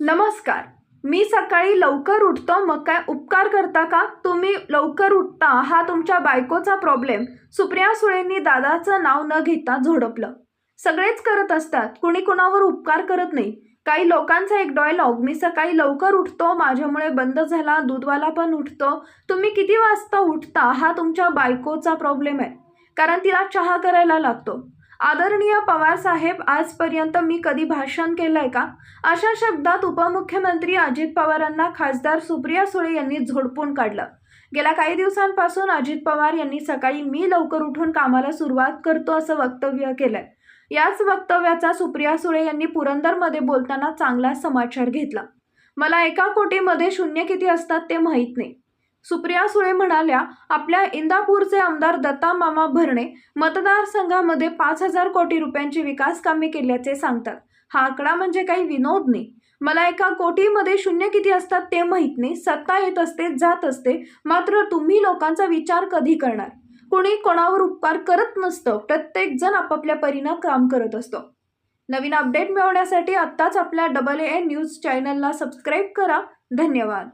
नमस्कार. मी सकाळी लवकर उठतो मग काय उपकार करता का? तुम्ही लवकर उठता हा तुमच्या बायकोचा प्रॉब्लेम सुप्रिया सुळेंनी दादाचं नाव न घेता झोडपलं. सगळेच करत असतात कुणी कुणावर उपकार करत नाही. काही लोकांचा एक डायलॉग मी सकाळी लवकर उठतो माझ्यामुळे बंद झाला दूधवाला पण उठतो. तुम्ही किती वाजता उठता हा तुमच्या बायकोचा प्रॉब्लेम आहे. कारण तिला चहा करायला लागतो. आदरणीय पवार साहेब आजपर्यंत मी कधी भाषण केलंय का? अशा शब्दात उपमुख्यमंत्री अजित पवारांना खासदार सुप्रिया सुळे यांनी झोडपून काढलं. गेल्या काही दिवसांपासून अजित पवार यांनी सकाळी मी लवकर उठून कामाला सुरुवात करतो असं वक्तव्य केलंय. याच वक्तव्याचा सुप्रिया सुळे यांनी पुरंदरमध्ये बोलताना चांगला समाचार घेतला. मला एका कोटीमध्ये शून्य किती असतात ते माहीत नाही. सुप्रिया सुळे म्हणाल्या आपल्या इंदापूरचे आमदार दत्ता मामा भरणे मतदारसंघामध्ये पाच हजार कोटी रुपयांची विकास कामे केल्याचे सांगतात. हा आकडा म्हणजे काही विनोद नाही. मला एका कोटीमध्ये शून्य किती असतात ते माहीत नाही. सत्ता येत असते जात असते. मात्र तुम्ही लोकांचा विचार कधी करणार? कुणी कोणावर उपकार करत नसतं. प्रत्येक जण आपापल्या परीनं काम करत असतो. नवीन अपडेट मिळवण्यासाठी आत्ताच आपल्या डबल ए न्यूज चॅनलला सबस्क्राईब करा. धन्यवाद.